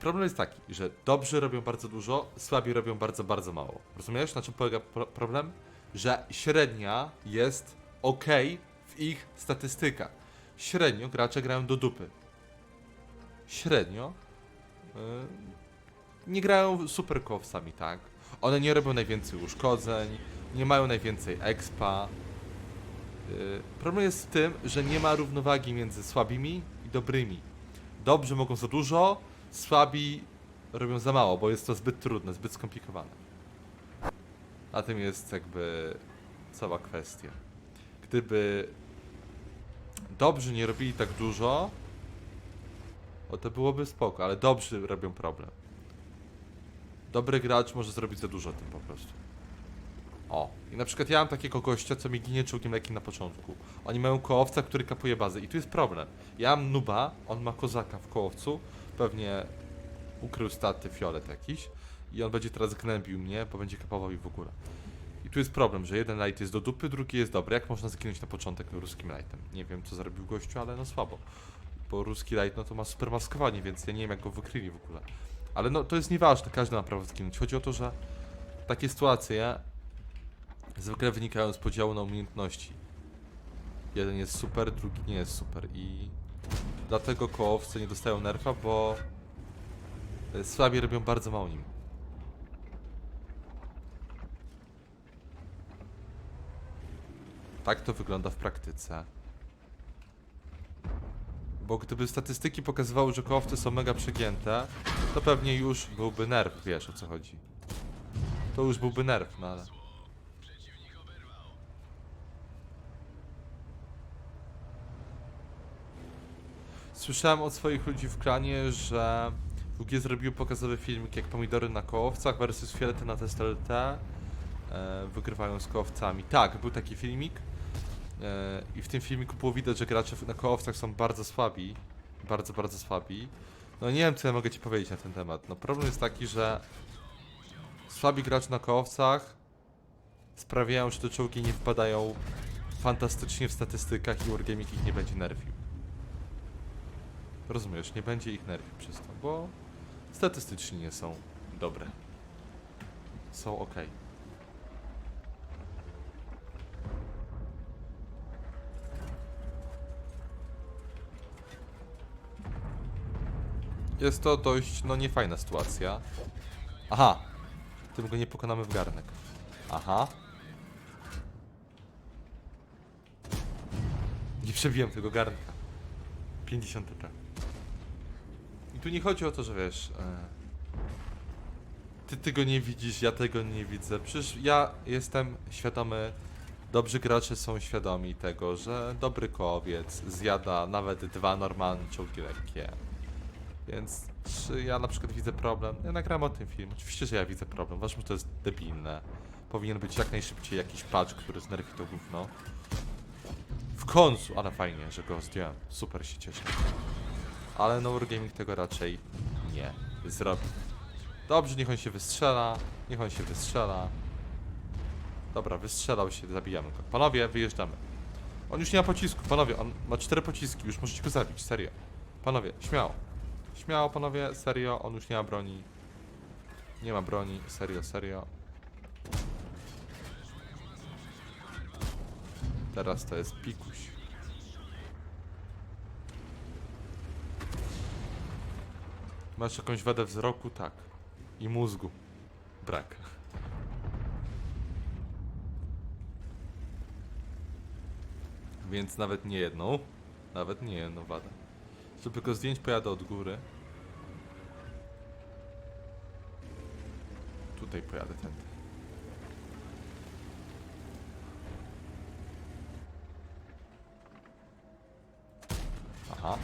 problem jest taki, że dobrzy robią bardzo dużo, słabi robią bardzo, bardzo mało. Rozumiesz, na czym polega pro problem? Że średnia jest ok w ich statystykach. Średnio gracze grają do dupy. Średnio yy, nie grają super tak? One nie robią najwięcej uszkodzeń, nie mają najwięcej expa. Yy, problem jest w tym, że nie ma równowagi między słabymi i dobrymi. Dobrzy mogą za dużo, słabi robią za mało, bo jest to zbyt trudne, zbyt skomplikowane. Na tym jest jakby cała kwestia. Gdyby dobrzy nie robili tak dużo, o to byłoby spoko, ale dobrzy robią problem. Dobry gracz może zrobić za dużo tym po prostu. O, i na przykład ja mam takiego gościa, co mi ginie czołgiem lekkim na początku. Oni mają kołowca, który kapuje bazę i tu jest problem. Ja mam nuba, on ma kozaka w kołowcu, pewnie ukrył staty fiolet jakiś i on będzie teraz gnębił mnie, bo będzie kapował i w ogóle. I tu jest problem, że jeden light jest do dupy, drugi jest dobry. Jak można zginąć na początek ruskim lightem? Nie wiem, co zrobił gościu, ale no słabo. Bo ruski light, no to ma super maskowanie, więc ja nie wiem, jak go wykryli w ogóle. Ale no, to jest nieważne, każdy ma prawo zginąć. Chodzi o to, że takie sytuacje zwykle wynikają z podziału na umiejętności. Jeden jest super, drugi nie jest super i dlatego kołowce nie dostają nerfa, bo e, słabi robią bardzo mało nim. Tak to wygląda w praktyce. Bo gdyby statystyki pokazywały, że kołowce są mega przegięte, to pewnie już byłby nerw, wiesz o co chodzi. To już byłby nerw, no ale... Słyszałem od swoich ludzi w klanie, że WG zrobił pokazowy filmik jak pomidory na kołowcach versus fiolety na TSLT e, wygrywają z kołowcami. Tak, był taki filmik e, i w tym filmiku było widać, że gracze na kołowcach są bardzo słabi. Bardzo, bardzo słabi. No nie wiem, co ja mogę ci powiedzieć na ten temat. No problem jest taki, że słabi gracze na kołowcach sprawiają, że te czołgi nie wpadają fantastycznie w statystykach i Wargaming ich nie będzie nerfił. Rozumiesz, nie będzie ich nerwił przez to, bo statystycznie nie są dobre. Są ok. Jest to dość, no niefajna sytuacja. Aha! Tym go nie pokonamy w garnek. Aha. Nie przebiłem tego garnka. 50 TP. I tu nie chodzi o to, że wiesz. E, ty tego nie widzisz, ja tego nie widzę. Przecież ja jestem świadomy. Dobrzy gracze są świadomi tego, że dobry kołowiec zjada nawet dwa normalne czołgi lekkie. Więc czy ja na przykład widzę problem? Ja nagram o tym film. Oczywiście, że ja widzę problem. Uważam, że to jest debilne. Powinien być jak najszybciej jakiś patch, który znerfi to gówno. W końcu, ale fajnie, że go zdjąłem. Super się cieszę. Ale no tego raczej nie zrobi. Dobrze, niech on się wystrzela. Niech on się wystrzela. Dobra, wystrzelał się, zabijamy go. Panowie, wyjeżdżamy. On już nie ma pocisku, panowie, on ma cztery pociski, już możecie go zabić, serio. Panowie, śmiało. Śmiało, panowie, serio, on już nie ma broni. Nie ma broni, serio, serio. Teraz to jest pikuś. Masz jakąś wadę wzroku? Tak. I mózgu. Brak. Więc nawet nie jedną. Nawet nie jedną wadę. Żeby go zdjąć, pojadę od góry. Tutaj pojadę tędy. Aha.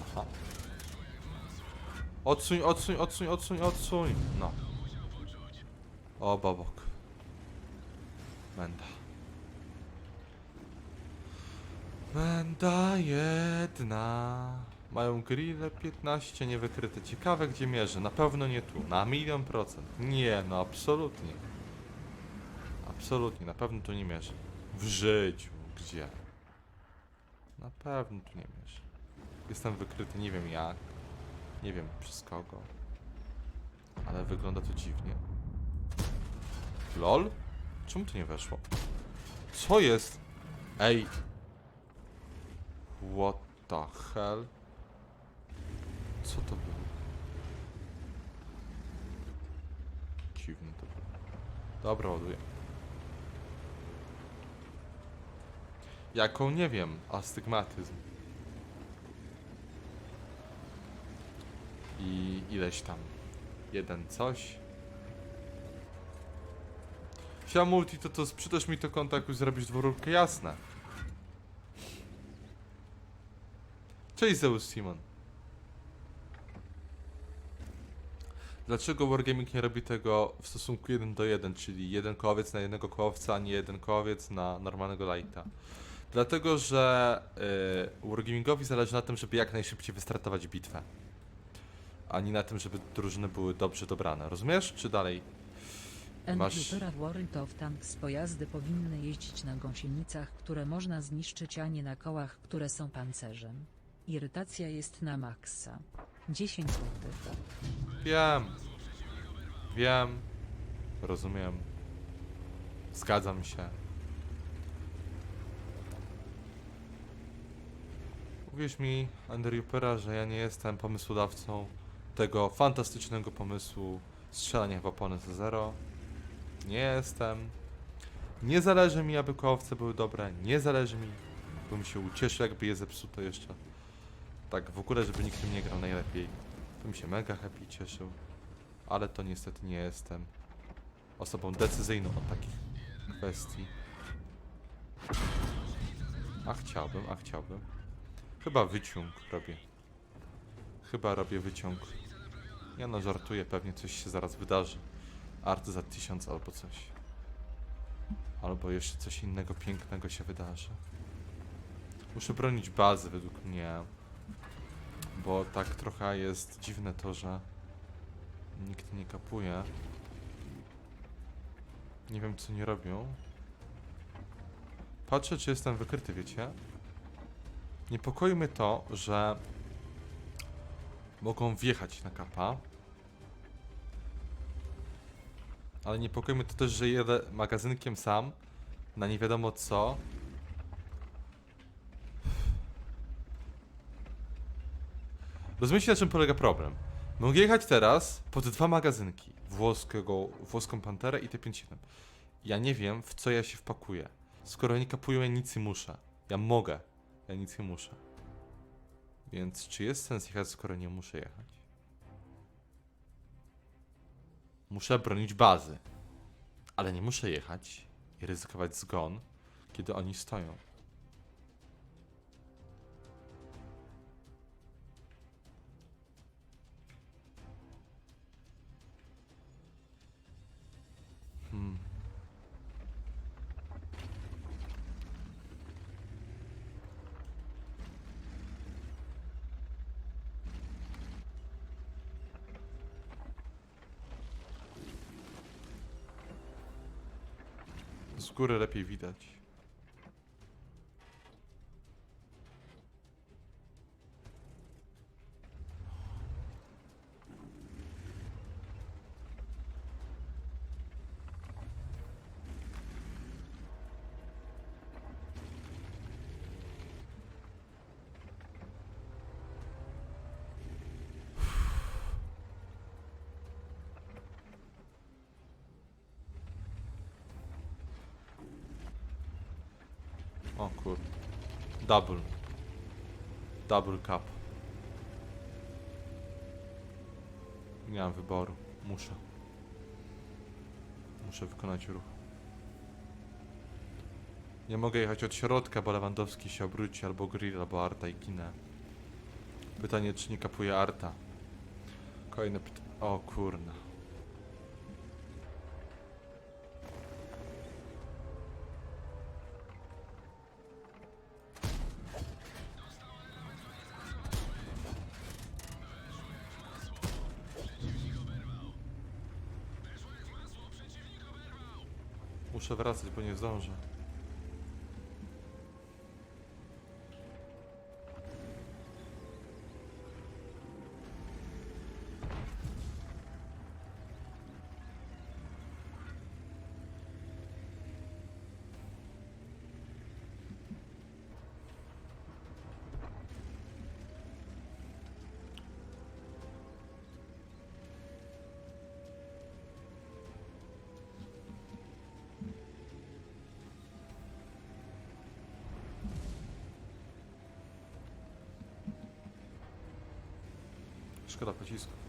Aha. Odsuń, odsuń, odsuń, odsuń, odsuń. No. O, babok. Menda. Menda jedna. Mają grille 15 niewykryte. Ciekawe gdzie mierzy. Na pewno nie tu. Na milion procent. Nie, no absolutnie. Absolutnie, na pewno tu nie mierzy. W życiu. Gdzie? Na pewno tu nie mierzy. Jestem wykryty, nie wiem jak. Nie wiem przez kogo. Ale wygląda to dziwnie. LOL? Czemu to nie weszło? Co jest? Ej! What the hell? Co to było? Dziwne to było. Dobra, ładuję. Jaką nie wiem, astygmatyzm. I ileś tam. Jeden coś. Siema multi, to to sprzedasz mi to już zrobisz dwururkę, jasne. Cześć Zeus Simon. Dlaczego Wargaming nie robi tego w stosunku 1 do 1, czyli jeden kołowiec na jednego kołowca, a nie jeden kołowiec na normalnego lighta? Dlatego, że yy, Wargamingowi zależy na tym, żeby jak najszybciej wystartować bitwę. Ani na tym, żeby drużyny były dobrze dobrane. Rozumiesz? Czy dalej? Masz- Endupera World of Tanks pojazdy powinny jeździć na gąsienicach, które można zniszczyć, a nie na kołach, które są pancerzem. Irytacja jest na maksa. 10 zł. Wiem. Wiem. Rozumiem. Zgadzam się. Uwierz mi, Andrew że ja nie jestem pomysłodawcą tego fantastycznego pomysłu strzelania w opony za zero. Nie jestem. Nie zależy mi, aby kołowce były dobre. Nie zależy mi. Bym się ucieszył, jakby je zepsuto jeszcze. Tak w ogóle, żeby nikt tym nie grał najlepiej. Bym się mega happy cieszył. Ale to niestety nie jestem osobą decyzyjną od takich kwestii. A chciałbym, a chciałbym. Chyba wyciąg robię. Chyba robię wyciąg. Ja no żartuję, pewnie coś się zaraz wydarzy. Art za tysiąc albo coś. Albo jeszcze coś innego pięknego się wydarzy. Muszę bronić bazy według mnie. Bo tak trochę jest dziwne to, że nikt nie kapuje. Nie wiem co nie robią. Patrzę czy jestem wykryty, wiecie? Niepokoi mnie to, że mogą wjechać na kapa. Ale niepokoi mnie to też, że jedę magazynkiem sam na nie wiadomo co. Rozumiecie na czym polega problem? Mogę jechać teraz pod dwa magazynki. Włoskiego, włoską panterę i T57. Ja nie wiem w co ja się wpakuję. Skoro oni kapują, ja nic nie muszę. Ja mogę. Ja nic nie muszę. Więc czy jest sens jechać, skoro nie muszę jechać? Muszę bronić bazy. Ale nie muszę jechać i ryzykować zgon, kiedy oni stoją. Z góry lepiej widać. O kur... Double. Double cup. Nie mam wyboru. Muszę. Muszę wykonać ruch. Nie mogę jechać od środka, bo Lewandowski się obróci, albo Grill, albo Arta i Kinę. Pytanie, czy nie kapuje Arta. Kolejne pytanie. O kurna. Muszę wracać, bo nie zdążę. Szkoda pocisku.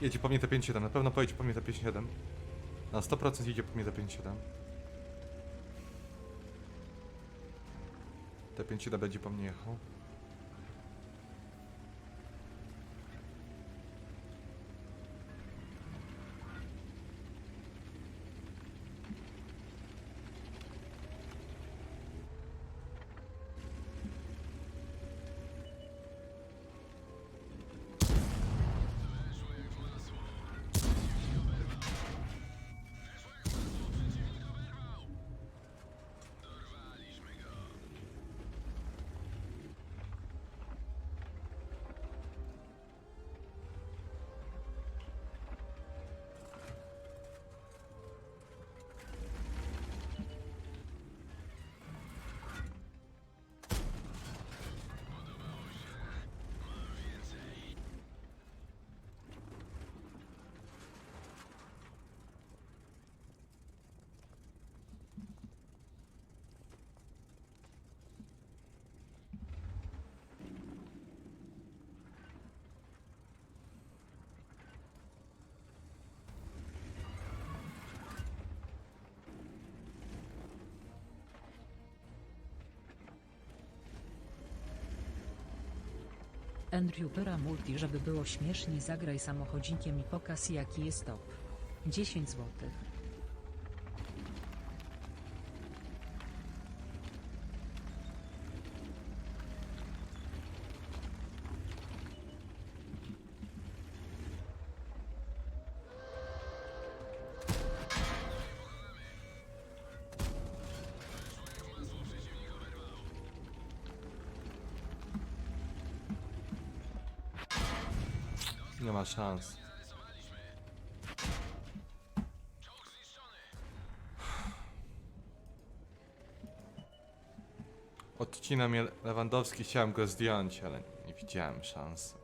Jedzie po mnie te 5-7, na pewno pojedzie po mnie te 5-7. Na 100% jedzie po mnie te 5-7. Te 5-7 będzie po mnie jechał. Andrew Pyra Multi żeby było śmiesznie zagraj samochodzikiem i pokaż jaki jest top. 10 złotych. Szans. Odcina mnie Lewandowski, chciałem go zdjąć, ale nie widziałem szans.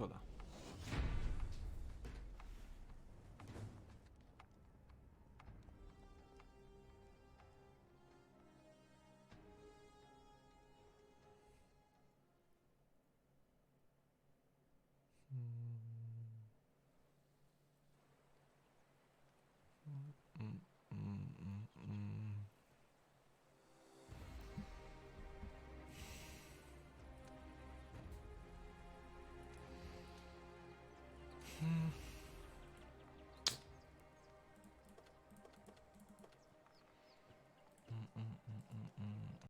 No, szkoda.